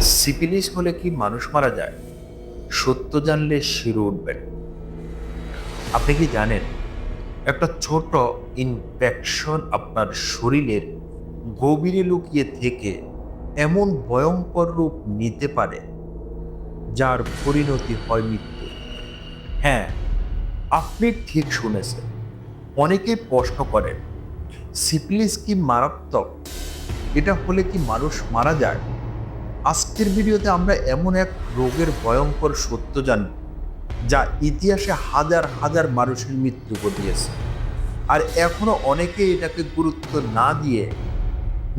Syphilis হলে কি মানুষ মারা যায়? সত্য জানলে শিরো উঠবেন। আপনি কি জানেন, একটা ছোট ইনফেকশন আপনার শরীরের গভীরে লুকিয়ে থেকে এমন ভয়ঙ্কর রূপ নিতে পারে, যার পরিণতি হয় মৃত্যু। হ্যাঁ আপনি ঠিক শুনেছেন। অনেকেই প্রশ্ন করেন সিপিলিস কি মারাত্মক? এটা হলে কি মানুষ মারা যায়? আজকের ভিডিওতে আমরা এমন এক রোগের ভয়ঙ্কর সত্য জানব, যা ইতিহাসে হাজার হাজার মানুষের মৃত্যু ঘটিয়েছে। আর এখনও অনেকে এটাকে গুরুত্ব না দিয়ে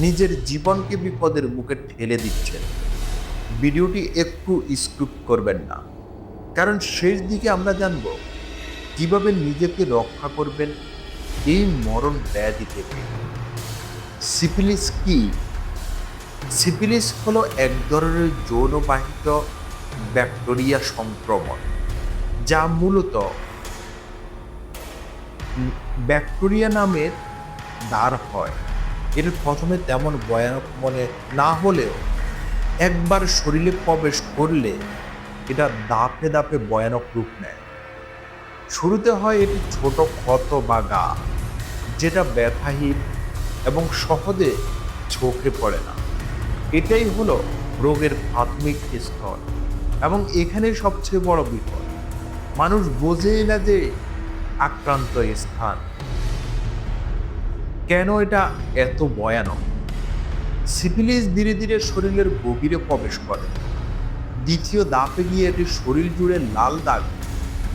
নিজের জীবনকে বিপদের মুখে ঠেলে দিচ্ছেন। ভিডিওটি একটু স্কিপ করবেন না, কারণ শেষ দিকে আমরা জানব কীভাবে নিজেকে রক্ষা করবেন এই মরণ ব্যাধি থেকে। সিপিলিস কি সিপিলিস হলো এক ধরনের যৌনবাহিত ব্যাকটেরিয়া সংক্রমণ, যা মূলত ব্যাকটেরিয়া নামের দ্বার হয়। এর প্রথমে তেমন ভয়ানক মনে না হলেও একবার শরীরে প্রবেশ করলে এটা দাপে দাপে ভয়ানক রূপ নেয়। শুরুতে হয় এটি ছোট ক্ষত বা গা, যেটা ব্যথাহীন এবং সহজে চোখে পড়ে না। এটাই হলো রোগের প্রাথমিক স্তর এবং এখানে সবচেয়ে বড় বিপদ। মানুষ বোঝেই না যে আক্রান্ত স্থান। কেন এটা এত ভয়ানক? সিফিলিস ধীরে ধীরে শরীরের গভীরে প্রবেশ করে। দ্বিতীয় দাপে গিয়ে এটি শরীর জুড়ে লাল দাগ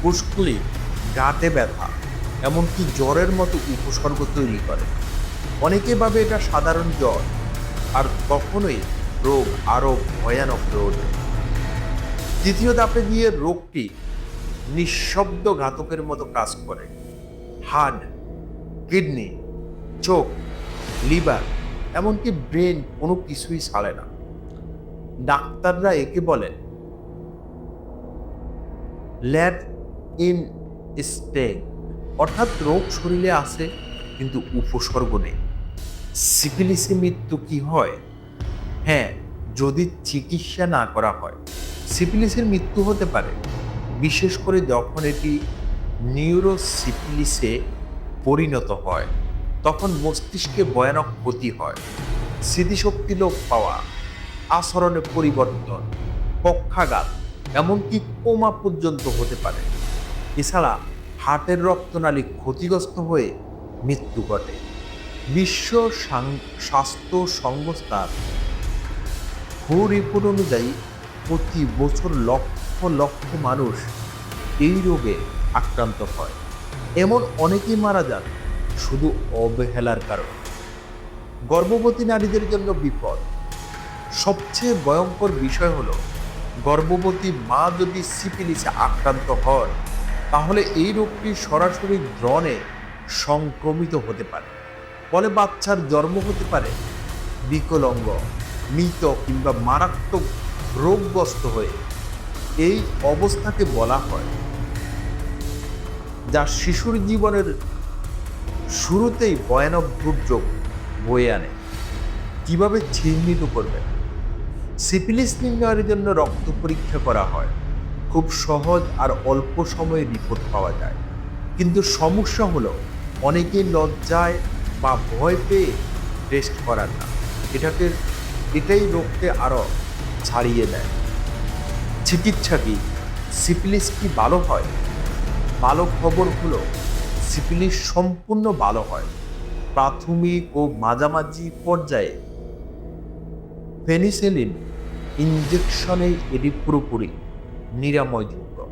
ফুসকুলি গাঁটে ব্যথা, এমনকি জ্বরের মতো উপসর্গ তৈরি করে। অনেকে ভাবে এটা সাধারণ জ্বর। আর কখনোই রোগ আরও ভয়ানক হয়ে ওঠে তৃতীয় দাপে গিয়ে রোগটি নিঃশব্দ ঘাতকের মতো কাজ করে। হার্ট কিডনি, চোখ, লিভার, এমনকি ব্রেন কোনো কিছুই ছাড়ে না। ডাক্তাররা একে বলেন ল্যাড ইন স্টেক অর্থাৎ রোগ শরীরে আছে, কিন্তু উপসর্গ নেই। সিফিলিসে মৃত্যু কি হয়? হ্যাঁ যদি চিকিৎসা না করা হয় সিফিলিসের মৃত্যু হতে পারে। বিশেষ করে যখন এটি নিউরোসিফিলিসে পরিণত হয়, তখন মস্তিষ্কে ভয়ানক ক্ষতি হয়। স্মৃতিশক্তি লোপ পাওয়া, আচরণে পরিবর্তন, পক্ষাঘাত, এমনকি কোমা পর্যন্ত হতে পারে। এছাড়া হার্টের রক্তনালী ক্ষতিগ্রস্ত হয়ে মৃত্যু ঘটে। বিশ্ব স্বাস্থ্য সংস্থার হু রিপোর্ট অনুযায়ী প্রতি বছর লক্ষ লক্ষ মানুষ এই রোগে আক্রান্ত হয়। এমন অনেকেই মারা যান শুধু অবহেলার কারণে। গর্ভবতী নারীদের জন্য বিপদ। সবচেয়ে ভয়ঙ্কর বিষয় হল, গর্ভবতী মা যদি সিপিলিসে আক্রান্ত হন, তাহলে এই রোগটি সরাসরি দ্রণে সংক্রমিত হতে পারে। ফলে বাচ্চার জন্ম হতে পারে বিকলঙ্গ, মৃত কিংবা মারাত্মক রোগগ্রস্ত হয়ে। এই অবস্থাকে বলা হয়। যা শিশুর জীবনের শুরুতেই ভয়ানক দুর্যোগ বয়ে আনে। কীভাবে চিহ্নিত করবেন? সিপিলিস নির্ণয়ের জন্য রক্ত পরীক্ষা করা হয়। খুব সহজ আর অল্প সময়ে রিপোর্ট পাওয়া যায়। কিন্তু সমস্যা হলো অনেকে লজ্জায় বা ভয় পেয়ে টেস্ট করার না। এটাকে, এটাই রোগকে আরও ছাড়িয়ে দেয়। চিকিৎসা কি? সিপিলিস কি ভালো হয়? ভালো খবর হলো সিপিলিস সম্পূর্ণ ভালো হয়। প্রাথমিক ও মাঝামাঝি পর্যায়ে পেনিসিলিন ইনজেকশনে এটি পুরোপুরি নিরাময়যোগ্য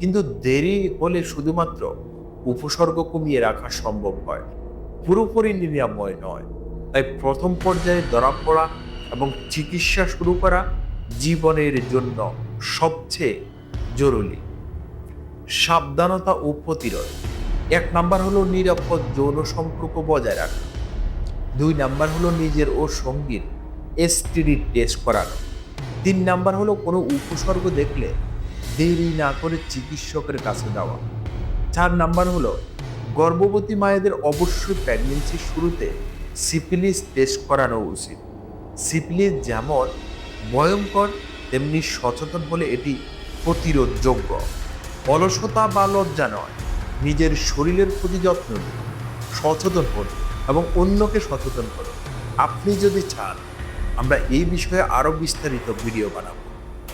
কিন্তু দেরি হলে শুধুমাত্র উপসর্গ কমিয়ে রাখা সম্ভব হয়। পুরোপুরি নিরাময় নয়। তাই প্রথম পর্যায়ে ধরা পড়া এবং চিকিৎসা শুরু করা জীবনের জন্য সবচেয়ে জরুরি। সাবধানতা ও প্রতিরোধ। এক নাম্বার হলো নিরাপদ যৌন সম্পর্ক বজায় রাখা। দুই নাম্বার হলো নিজের ও সঙ্গীর এসটিডি টেস্ট করানো। তিন নাম্বার হলো কোনো উপসর্গ দেখলে দেরি না করে চিকিৎসকের কাছে যাওয়া। চার নাম্বার হলো গর্ভবতী মায়েদের অবশ্যই প্রেগনেন্সির শুরুতে সিপিলিস টেস্ট করানো উচিত। সিপিলিস যেমন ভয়ঙ্কর, তেমনি সচেতন হলে এটি প্রতিরোধযোগ্য। অলসতা বা লজ্জা নয়, নিজের শরীরের প্রতি যত্ন নিন, সচেতন হন এবং অন্যকে সচেতন করুন। আপনি যদি চান, আমরা এই বিষয়ে আরও বিস্তারিত ভিডিও বানাবো।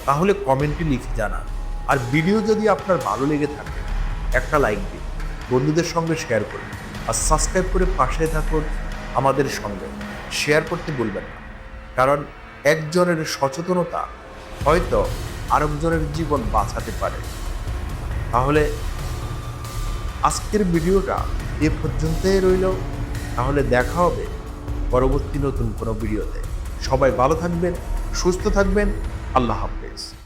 তাহলে কমেন্টে লিখে জানান। আর ভিডিও যদি আপনার ভালো লেগে থাকে, একটা লাইক দিন। বন্ধুদের সঙ্গে শেয়ার করুন। আর সাবস্ক্রাইব করে পাশে থাকুন আমাদের সঙ্গে। শেয়ার করতে ভুলবেন না। কারণ একজনের সচেতনতা হয়তো আরেকজনের জীবন বাঁচাতে পারে। তাহলে আজকের ভিডিওটা এ পর্যন্তই রইল। তাহলে দেখা হবে পরবর্তী নতুন কোনো ভিডিওতে। সবাই ভালো থাকবেন, সুস্থ থাকবেন। আল্লাহ হাফেজ।